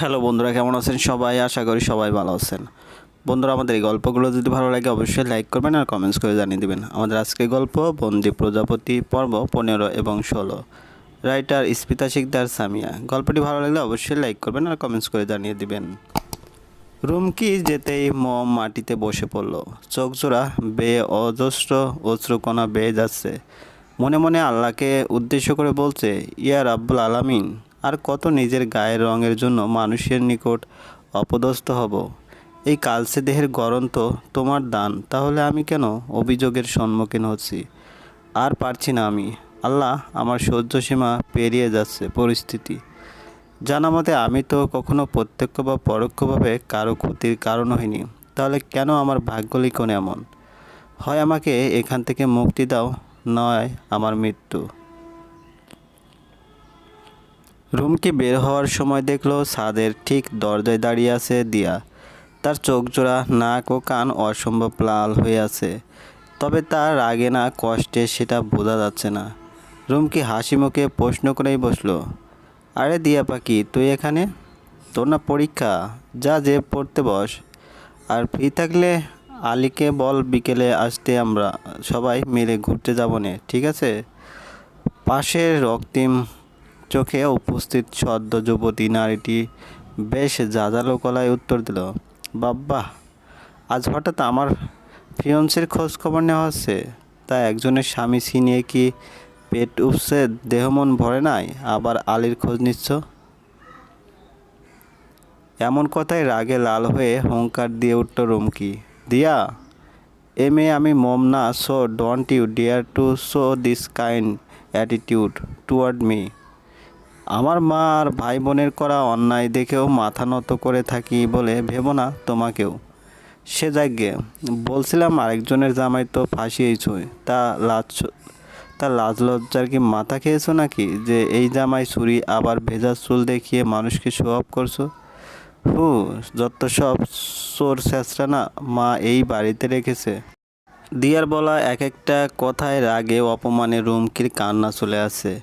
Hello বন্ধুরা, কেমন আছেন সবাই? আশা করি সবাই ভালো আছেন। বন্ধুরা, আমাদের এই গল্পগুলো যদি ভালো লাগে, অবশ্যই লাইক করবেন আর কমেন্টস করে জানিয়ে দেবেন। আমাদের আজকের গল্প, বন্দি প্রজাপতি পর্ব পনেরো এবং ষোলো। রাইটার স্মিতা শিকদার সামিয়া গল্পটি ভালো লাগলে অবশ্যই লাইক করবেন আর কমেন্টস করে জানিয়ে দিবেন। রুমকি যেতেই মম মাটিতে বসে পড়ল। চোখ জোড়া বেয়ে অজস্র অশ্রুকণা বেয়ে যাচ্ছে। মনে মনে আল্লাহকে উদ্দেশ্য করে বলছে, ইয়া রাব্বুল আলামিন। আর কত নিজের গায়ের রঙের জন্য মানুষের নিকট অপদস্থ হব। এই কালসে দেহের গরম তো তোমার দান, তাহলে আমি কেন অভিযোগের সম্মুখীন হচ্ছি? আর পারছি না আমি। আল্লাহ আমার সহ্য সীমা পেরিয়ে যাচ্ছে পরিস্থিতি। জানা মতে আমি তো কখনো প্রত্যক্ষ বা পরোক্ষভাবে কারও ক্ষতির কারণ হইনি। তাহলে কেন আমার ভাগ্য লিখন এমন? হয় আমাকে এখান থেকে মুক্তি দাও, নয় আমার মৃত্যু। রুমকি বের হওয়ার সময় দেখল ছাদের ঠিক দরজায় দাঁড়িয়ে আছে দিয়া। তার চোখ জোড়া নাক ও কান অসম্ভব লাল হয়ে আছে। তবে তার রাগে না কষ্টে সেটা বোঝা যাচ্ছে না। রুমকি হাসি মুখে প্রশ্ন করেই বসল, আরে দিয়া পাখি, তুই এখানে? তোর না পরীক্ষা, যা যে পড়তে বস। আর ফ্রি থাকলে আলীকে বল বিকেলে আসতে আমরা সবাই মিলে ঘুরতে যাব নে ঠিক আছে? পাশের রক্তিম চোখে উপস্থিত সদ্য যুবতী নারীটি বেশ জাজালো গলায় উত্তর দিল, বাব্বা, আজ হঠাৎ আমার ফিয়ন্সের খোঁজ খবর নেওয়া হচ্ছে। তা একজনের স্বামী ছিনিয়ে কি পেট উপসে দেহ মন ভরে নাই? আবার আলীর খোঁজ নিচ্ছ? এমন কথায় রাগে লাল হয়ে হুঙ্কার দিয়ে উঠল রুমকি, দিয়া, এ মেয়ে আমি মম না, so don't you dare to show this kind attitude toward me. আমার মা আর ভাই বোনের করা অন্যায় দেখেও মাথা নত করে থাকি বলে ভেবো না তোমাকেও। সে যাগ্যে বলছিলাম আরেকজনের জামাই তো ফাঁসিয়েছই তা লাজ তা লাজ লজ্জার কি মাথা খেয়েছো নাকি যে এই জামাই ছুরি আবার ভেজা চুল দেখিয়ে মানুষকে শো অফ করছ? হু, যত সব চোর শেষরা না, মা এই বাড়িতে রেখেছে। দিয়ার বলা এক একটা কথায় রাগে অপমানে রুমকির কান্না চলে আসে।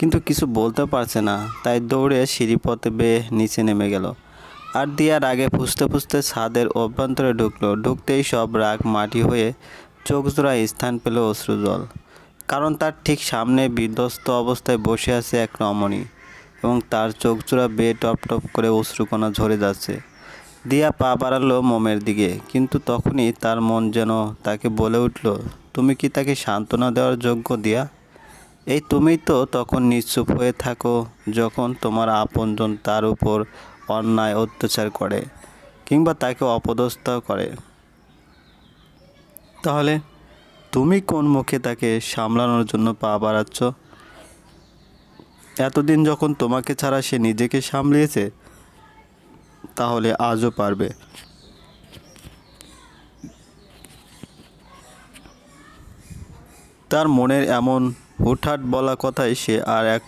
কিন্তু কিছু বলতে পারছে না। তাই দৌড়ে সিঁড়িপথে বেয়ে নিচে নেমে গেল। আর দিয়ার আগে ফুসতে ফুসতে ছাদের অভ্যন্তরে ঢুকলো। ঢুকতেই সব রাগ মাটি হয়ে চোখ জোড়ায় স্থান পেল অশ্রুজল। কারণ তার ঠিক সামনে বিধ্বস্ত অবস্থায় বসে আছে এক রমণী এবং তার চোখ জোড়া বেয়ে টপ টপ করে অশ্রুকণা ঝরে যাচ্ছে। দিয়া পা বাড়ালো মোমের দিকে, কিন্তু তখনই তার মন যেন তাকে বলে উঠল, তুমি কি তাকে সান্ত্বনা দেওয়ার যোগ্য, দিয়া? এই তুমি তো তখন নিশ্চুপ হয়ে থাকো যখন তোমার আপনজন তার উপর অন্যায় অত্যাচার করে কিংবা তাকে অপদস্থ করে। তাহলে তুমি কোন মুখে তাকে সামলানোর জন্য পা বাড়াচ্ছ? এতদিন যখন তোমাকে ছাড়া সে নিজেকে সামলিয়েছে, তাহলে আজও পারবে। তার মনের এমন হুটহাট বলা কথায় সে আর এক,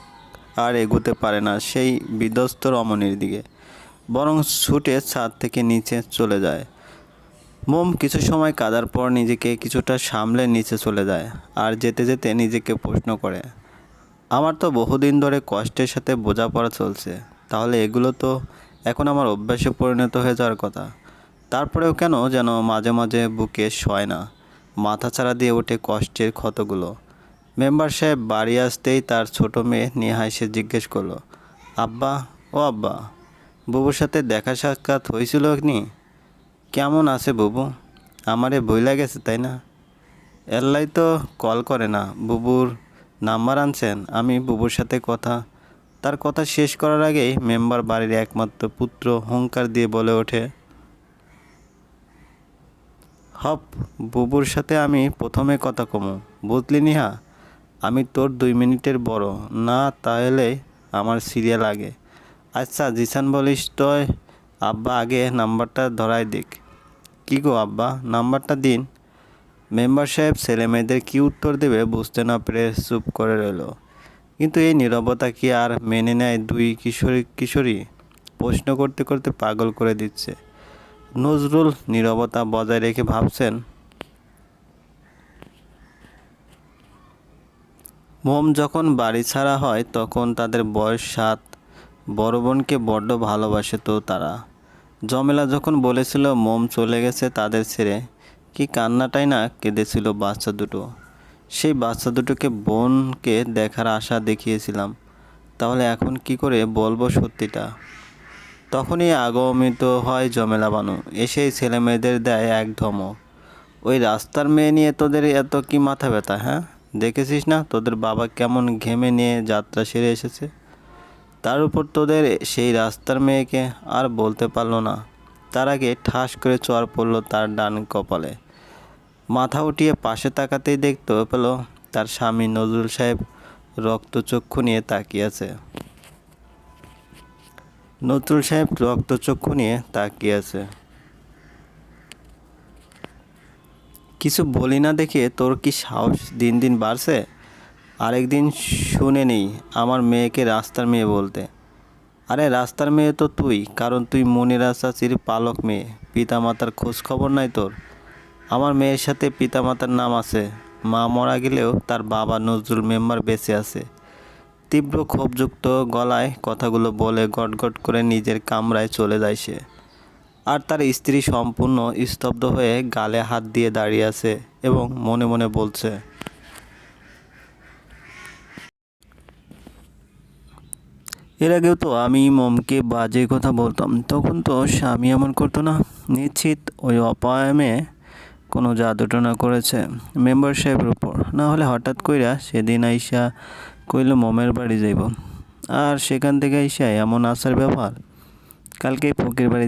আর এগোতে পারে না সেই বিধ্বস্ত রমণীর দিকে। বরং ছুটে ছাদ থেকে নিচে চলে যায়। মোম কিছু সময় কাদার পর নিজেকে কিছুটা সামলে নিচে চলে যায় আর যেতে যেতে নিজেকে প্রশ্ন করে, আমার তো বহুদিন ধরে কষ্টের সাথে বোঝাপড়া চলছে, তাহলে এগুলো তো এখন আমার অভ্যাসে পরিণত হয়ে যাওয়ার কথা। তারপরেও কেন যেন মাঝে মাঝে বুকে সয় না, মাথা ছাড়া দিয়ে ওঠে কষ্টের ক্ষতগুলো। মেম্বার সাহেব বাড়ি আসতেই তার ছোট মেয়ে নেহা এসে জিজ্ঞেস করল, আব্বা, ও আব্বা, বুবুর সাথে দেখা সাক্ষাৎ হয়েছিল নি কেমন আছে বুবু? আমারে বইলা গেছে, তাই না? এল্লাই তো কল করে না, বুবুর নাম্বার আনছেন, আমি বুবুর সাথে কথা। তার কথা শেষ করার আগেই মেম্বার বাড়ির একমাত্র পুত্র হুঙ্কার দিয়ে বলে ওঠে, হপ, বুবুর সাথে আমি প্রথমে কথা কমু, বুঝলি নিহা? আমি তোর দুই মিনিটের বড়। না, তাহলে আমার সিরিয়াল আগে। আচ্ছা জিসান বলিস তয় আব্বা আগে নাম্বারটা ধরাই দিক। কী গো আব্বা, নাম্বারটা দিন। মেম্বার সাহেব ছেলে মেয়েদের কী উত্তর দেবে বুঝতে না পেরে চুপ করে রইল। কিন্তু এই নীরবতা কি আর মেনে নেয় দুই কিশোরী কিশোরী? প্রশ্ন করতে করতে পাগল করে দিচ্ছে। নজরুল নীরবতা বজায় রেখে ভাবছেন মোম যখন বাড়ি ছাড়া হয়, তখন তাদের বয়স সাত। বড় বোনকে বড্ড ভালোবাসে তো তারা। জমেলা যখন বলেছিল, মোম চলে গেছে তাদের ছেড়ে, কি কান্নাটাই না কেঁদেছিল বাচ্চা দুটো। সেই বাচ্চা দুটোকে বোনকে দেখার আশা দেখিয়েছিলাম। তাহলে এখন কি করে বলব সত্যিটা? তখনই আগমিত হয় জমেলা বানু। এসেই ছেলে মেয়েদের দেয় এক ধমক। ওই রাস্তার মেয়ে নিয়ে তোদের এত কি মাথা ব্যথা হ্যাঁ? দেখেছিস না তোদের বাবা কেমন ঘেমে নিয়ে যাত্রা সেরে এসেছে? তার উপর তোদের সেই রাস্তার মেয়েকে আর বলতে পারল না। তার আগে ঠাস করে চর পড়ল তার ডান কপালে। মাথা উঠিয়ে পাশে তাকাতেই দেখতে পেল তার স্বামী নজরুল সাহেব রক্তচক্ষু নিয়ে তাকিয়ে আছে। নজরুল সাহেব রক্তচক্ষু নিয়ে তাকিয়ে আছে। কিছু বলি না দেখে তোর কি সাহস দিন দিন বাড়ছে? আরেকদিন শুনে নেই আমার মেয়েকে রাস্তার মেয়ে বলতে। আরে রাস্তার মেয়ে তো তুই, কারণ তুই মনিরা চাচির পালক মেয়ে। পিতামাতার খোঁজ খবর নাই তোর। আমার মেয়ের সাথে পিতামাতার নাম আছে। মা মরা গেলেও তার বাবা নজরুল মেম্বার বেঁচে আছে। তীব্র ক্ষোভযুক্ত গলায় কথাগুলো বলে গটগট করে নিজের কামরায় চলে যায় সে। আর তার স্ত্রী সম্পূর্ণ স্তব্ধ হয়ে গালে হাত দিয়ে দাঁড়িয়ে আছে এবং মনে মনে বলছে, এর আগেও তো আমি মমকে বাজে কথা বলতাম, তখন তো স্বামী এমন করতো না। নিশ্চিত ওই অপায়ামে কোনো জাদুটনা করেছে মেম্বার সাহেবের উপর। না হলে হঠাৎ কইরা সেদিন আইসা কইল মমের বাড়ি যাইব। আর সেখান থেকে আইসা এমন আসার ব্যবহার কালকে ফকির বাড়ি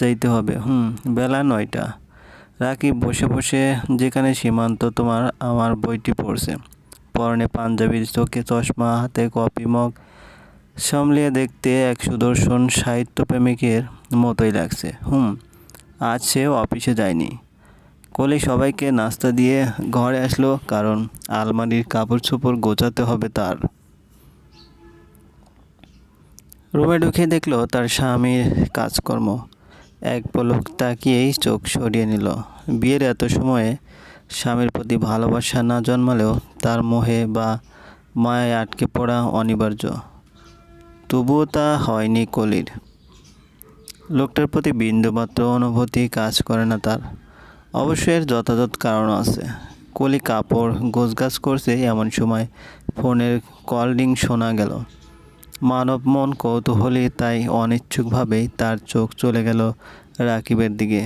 যাইতে হবে। হুম, বেলা নয়টা। রাকিব বসে বসে যেখানে সীমান্ত তোমার, আমার বইটি পড়ছে। পরনে পাঞ্জাবির চোখে চশমা, হাতে কপি মগ। সামলিয়ে দেখতে এক সুদর্শন সাহিত্যপ্রেমিকের মতোই লাগছে। হুম, আজ সে অফিসে যায়নি। কলি সবাইকে নাস্তা দিয়ে ঘরে আসলো কারণ আলমারির কাপড় চোপড় গোছাতে হবে তার। রুমে ঢুকে দেখল তার স্বামীর কাজকর্ম। এক পলক তাকিয়েই চোখ সরিয়ে নিল। বিয়ের এত সময়ে স্বামীর প্রতি ভালোবাসা না জন্মালেও তার মোহে বা মায়ায় আটকে পড়া অনিবার্য। তবুও তা হয়নি কলির। লোকটার প্রতি বিন্দুমাত্র অনুভূতি কাজ করে না তার। অবশ্যই এর যথাযথ কারণ আছে। কলি কাপড় গোছগাছ করছে এমন সময় ফোনের কল রিং শোনা গেল। মানব মন কৌতূহলী, তাই অনিচ্ছুকভাবেই তার চোখ চলে গেল রাকিবের দিকে,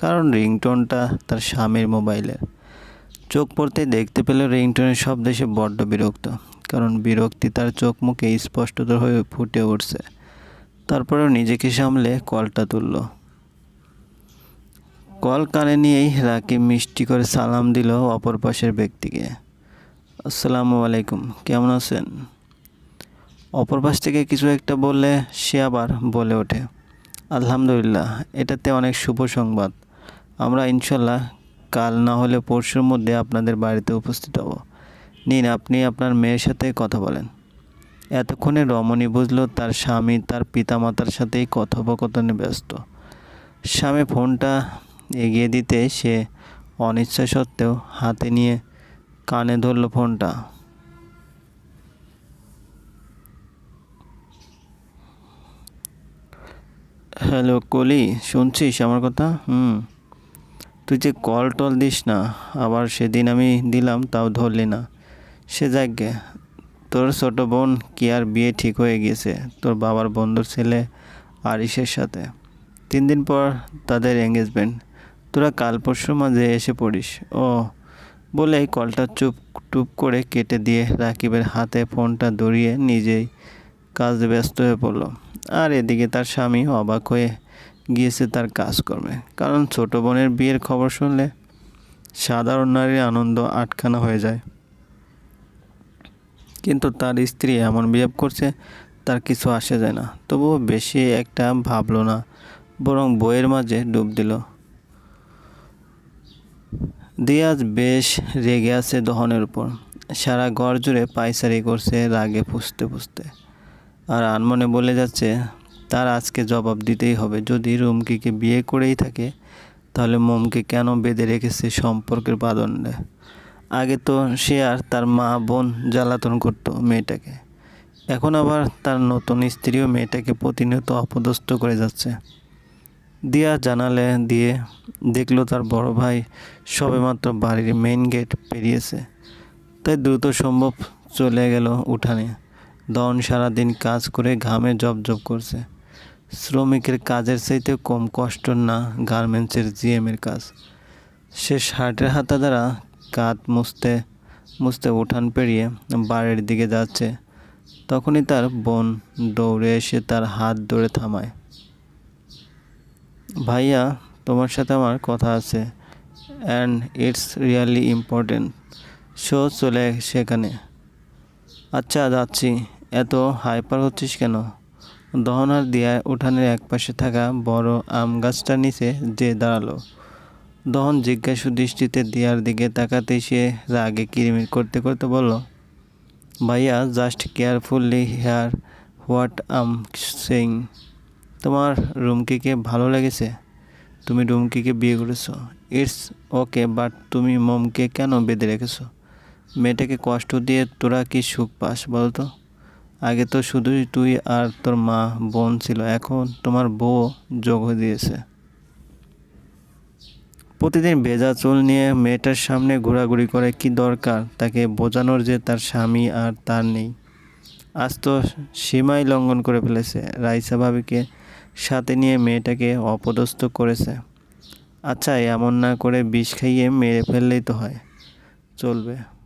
কারণ রিংটোনটা তার স্বামীর মোবাইলের চোখ পড়তে দেখতে পেল রিংটোনের শব্দে সে বড্ড বিরক্ত, কারণ বিরক্তি তার চোখ মুখে স্পষ্টতর হয়ে ফুটে উঠছে। তারপরেও নিজেকে সামলে কলটা তুলল। কল কানে নিয়েই রাকিব মিষ্টি করে সালাম দিল অপর পাশের ব্যক্তিকে। আসসালামু আলাইকুম, কেমন আছেন? অপর পাশ থেকে কিছু একটা বললে সে আবার বলে ওঠে, আলহামদুলিল্লাহ, এটাতে অনেক শুভ সংবাদ। আমরা ইনশাল্লাহ কাল না হলে পরশুর মধ্যে আপনাদের বাড়িতে উপস্থিত হব। নিন, আপনি আপনার মেয়ের সাথে কথা বলেন। এতক্ষণে রমণী বুঝলো তার স্বামী তার পিতামাতার সাথেই কথোপকথনে ব্যস্ত। স্বামী ফোনটা এগিয়ে দিতে সে অনিচ্ছা সত্ত্বেও হাতে নিয়ে কানে ধরল ফোনটা। হ্যালো কলি, শুনছিস আমার কথা? হুম। তুই যে কল টল দিস না, আবার সেদিন আমি দিলাম, তাও ধরলি না। সে যাকে তোর ছোটো বোন কি আর বিয়ে ঠিক হয়ে গিয়েছে? তোর বাবার বন্ধুর ছেলে আরিসের সাথে। তিন দিন পর তাদের এঙ্গেজমেন্ট তোরা কাল পরশু মাঝে এসে পড়িস। ও বলেই কলটা চুপ, টুপ করে কেটে দিয়ে রাকিবের হাতে ফোনটা ধরিয়ে নিজেই কাজে ব্যস্ত হয়ে পড়ল। আর এদিকে তার স্বামী অবাক হয়ে গিয়েছে তার কাজকর্মে। কারণ ছোট বোনের বিয়ের খবর শুনলে সাধারণ নারীর আনন্দ আটখানা হয়ে যায়। কিন্তু তার স্ত্রী এমন বিহেভ করছে, তার কিছু আসে যায় না। তবুও বেশি একটা ভাবলো না, বরং বইয়ের মাঝে ডুব দিল। দিয়াজ বেশ রেগে আছে দহনের উপর। সারা ঘর জুড়ে পায়চারি করছে রাগে ফুসতে ফুসতে। আর আনমনে বলে যাচ্ছে, তার আজকে জবাব দিতেই হবে। যদি রুমকিকে বিয়ে করেই থাকে, তাহলে মোমকে কেন বেঁধে রেখেছে সম্পর্কের বাদণ্ডে? আগে তো সে আর তার মা বোন জ্বালাতন করতো মেয়েটাকে। এখন আবার তার নতুন স্ত্রীও মেয়েটাকে প্রতিনিয়ত অপদস্থ করে যাচ্ছে। দিয়া জানালে দিয়ে দেখল তার বড় ভাই সবেমাত্র বাড়ির মেইন গেট পেরিয়েছে। তাই দ্রুত সম্ভব চলে গেল উঠানে। দন সারাদিন কাজ করে ঘামে জবজব করছে। শ্রমিকের কাজের চাইতে কম কষ্ট না গার্মেন্টসের জিএমের কাজ। সে শার্টের হাতা দ্বারা কাত মুছতে মুছতে উঠান পেরিয়ে বাড়ির দিকে যাচ্ছে। তখনই তার বোন দৌড়ে এসে তার হাত ধরে থামায়। ভাইয়া, তোমার সাথে আমার কথা আছে and it's really important show চলে সেখানে আচ্ছা যাচ্ছি। এত হাইপার হচ্ছিস কেন? দহনার দিয়া উঠানের একপাশে থাকা বড় আম গাছটার নিচে যে দাঁড়াল। দহন জিজ্ঞাসু দৃষ্টিতে দিয়ার দিকে তাকাতে সে রাগে কিরিমির করতে করতে বলল, ভাইয়া just carefully hear what am saying তোমার রুমকিকে ভালো লেগেছে? তুমি রুমকিকে বিয়ে করেছ। ইটস ওকে বাট তুমি মমকে কেন বেঁধে রেখেছো? মেয়েটাকে কষ্ট দিয়ে তোরা কি সুখ পাস বলতো? আগে তো শুধুই তুই আর তোর মা, বোন ছিল, এখন তোমার বউ যোগ হয়ে দিয়েছে। প্রতিদিন ভেজা চুল নিয়ে মেয়েটার সামনে ঘোরাঘুরি করে কি দরকার? তাকে বোঝানোর যে তার স্বামী আর তার নেই। আজ তো সীমাই লঙ্ঘন করে ফেলেছে। রাইসা ভাবিকে সাথে নিয়ে মেয়েটাকে অপদস্থ করেছে। আচ্ছা এমন না করে বিষ খাইয়ে মেরে ফেললেই তো হয়। চলবে।